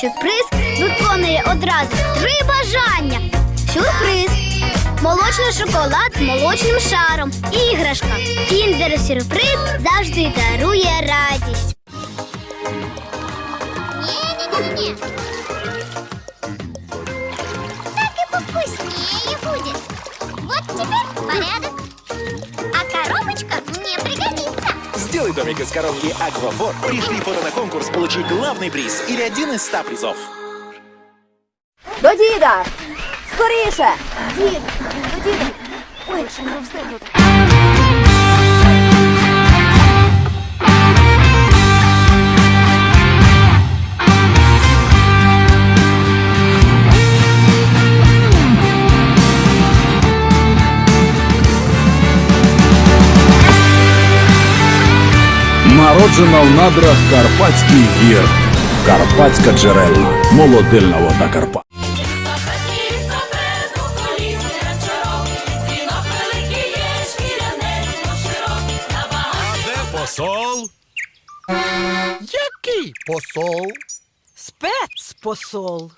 сюрприз виконує одразу три бажання. Сюрприз. Молочний шоколад з молочним шаром. Іграшка. Кіндер сюрприз завжди дарує радість. Домик из коробки Аквафор. Пришли фото на конкурс, получи главный приз или один из ста призов. До діда! Скоріше! Дід! До! Ой, ще не встигнути. Народжена в надрах Карпатських гір. Карпатська джерельна. Молодильна вода Карпат. Посол? Який посол? Спецпосол.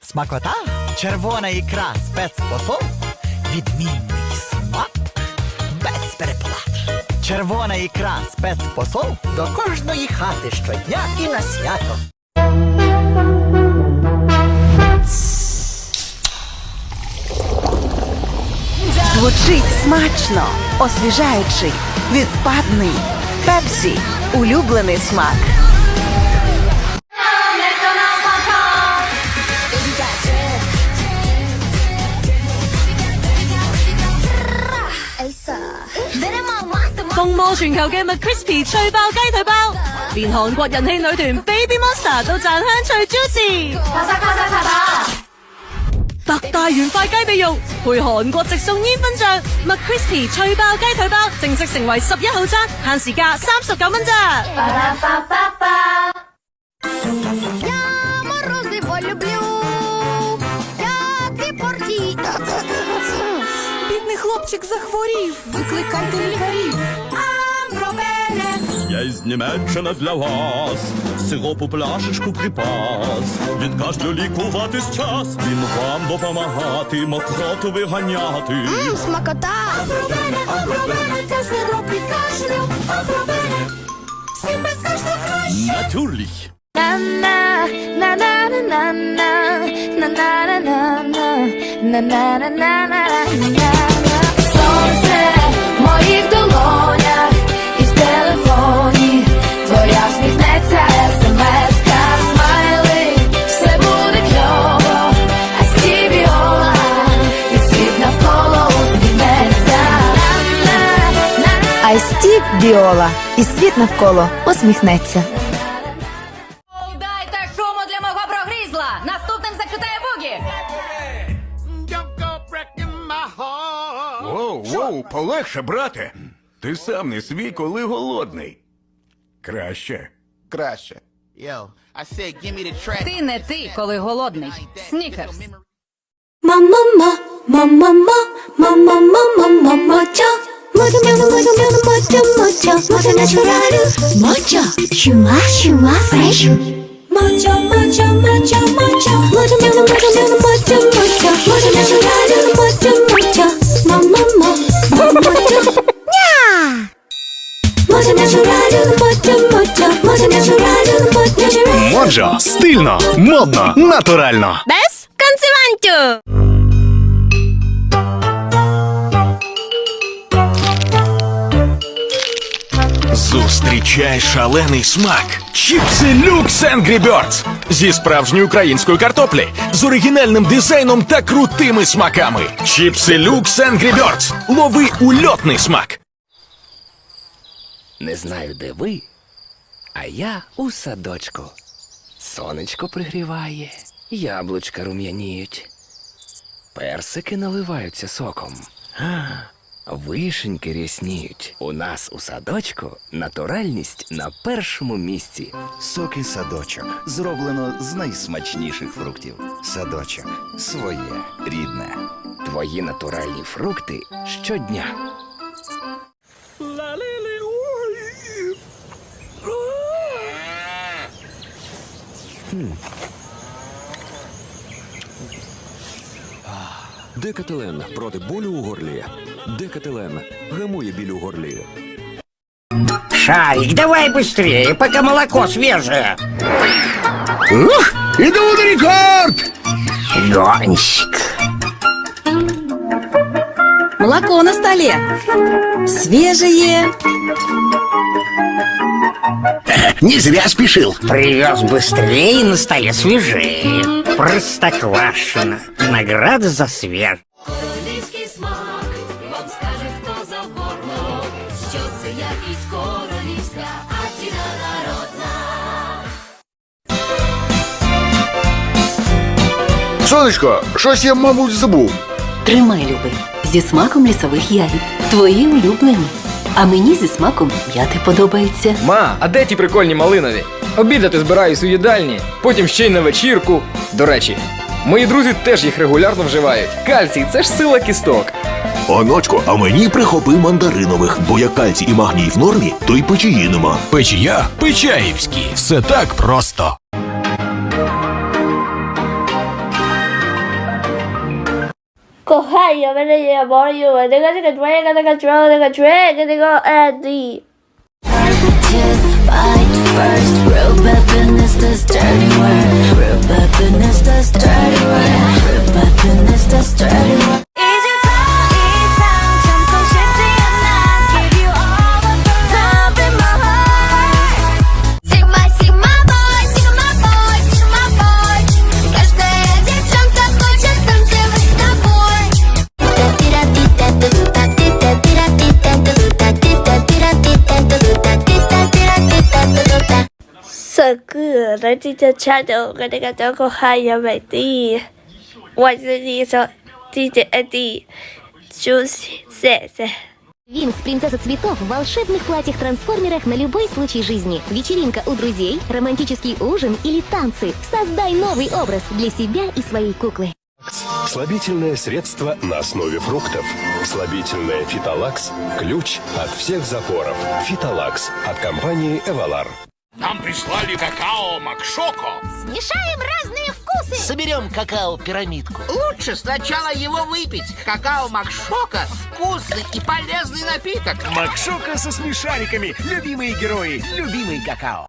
Смакота? Червона ікра спецпосол? Відмінний Червона ікра спецпосол до кожної хати щодня і на свято. Звучить смачно, освіжаючий, відпадний. Пепсі улюблений смак. мастер. 风靡全球嘅 McCrispy 脆爆鸡腿包，连韩国人气女团 Baby Monster 都赞香脆 juicy。特大原块鸡髀肉，配韩国直送烟熏酱，McCrispy 脆爆鸡腿包正式成为十一号餐，限时价三十九蚊咋。 Я морози полюблю. Як і порті. Бідний хлопчик захворів. Викликайте лікарів. Я із Німеччини для вас сиропу пляшечку припас. Від кашлю лікуватись час. Він вам допомагати, мокроту виганяти. М, Смакота. Це сироп від кашлю. Всім без кашлю краще. Натюрліх. На-на, на-на-на-на-на, на-на-на-на-на, на-на-на-на-на-на-на. Біола. І світ навколо усміхнеться. Дайте шуму для мого прогрізла! Наступним закритає бугі! Воу, воу, полегше, брате. Ти сам не свій, коли голодний. Краще. Краще. Ти не ти, коли голодний. Снікерс. Мама-ма, мама-ма, мама-ма, мама-моча. Моця, Моча, моча, моча, моча, моча, моча натуралю Моча, чума, чума, фреш Моча, моча, моча, моча Моча, моча, моча, моча, моча Моча натуралю, моча, моча Мама, мама, моча Моджо натурально, стильно, модно, натурально. Зустрічай шалений смак. Чіпси Люкс Angry Birds зі справжньої української картоплі, з оригінальним дизайном та крутими смаками. Чіпси Люкс Angry Birds. Лови ульотний смак. Не знаю, де ви, а я у садочку. Сонечко пригріває, яблучка рум'яніють, персики наливаються соком. Вишеньки рясніють. У нас у садочку натуральність на першому місці. Соки садочок. Зроблено з найсмачніших фруктів. Садочок. Своє. Рідне. Твої натуральні фрукти щодня. Декателен проти болю у горлі. Декателен гамує біль у горлі. Шарик, давай быстрее, пока молоко свежее. Ух, іду на рекорд! Гонщик. Молоко на столе. Свежее. Не зря спешил. Привез быстрее, на столе свежее. Простоквашино. Награда за свеж. Якість королівська, а ціна народна. Сонечко, щось я, мабуть, забув. Тримай, любий, зі смаком лісових ягід. Твої улюблені. А мені зі смаком м'яти подобається. Ма, а де ті прикольні малинові? Обідати збираюсь у їдальні, потім ще й на вечірку. До речі, мої друзі теж їх регулярно вживають. Кальцій це ж сила кісток. Оночко, а мені прихопи мандаринових, бо як кальцій і магній в нормі, то й печії нема. Печія Печаївські. Все так просто. Кохаю, мене є мою, que trae, que te go Andy. Bite first, real weapon is this dirty word. 这个人今天穿的我那个中国汉语美的，我是你说，DJ Andy，祝谢谢。Винкс «Принцесса цветов» в волшебных платьях-трансформерах на любой случай жизни. Вечеринка у друзей, романтический ужин или танцы. Создай новый образ для себя и своей куклы. Слабительное средство на основе фруктов. Слабительное «Фитолакс» – ключ от всех запоров. «Фитолакс» от компании «Эвалар». Нам прислали какао Макшоко. Смешаем разные вкусы! Соберем какао-пирамидку. Лучше сначала его выпить. Какао Макшока – вкусный и полезный напиток. Макшоко со смешариками. Любимые герои, любимый какао.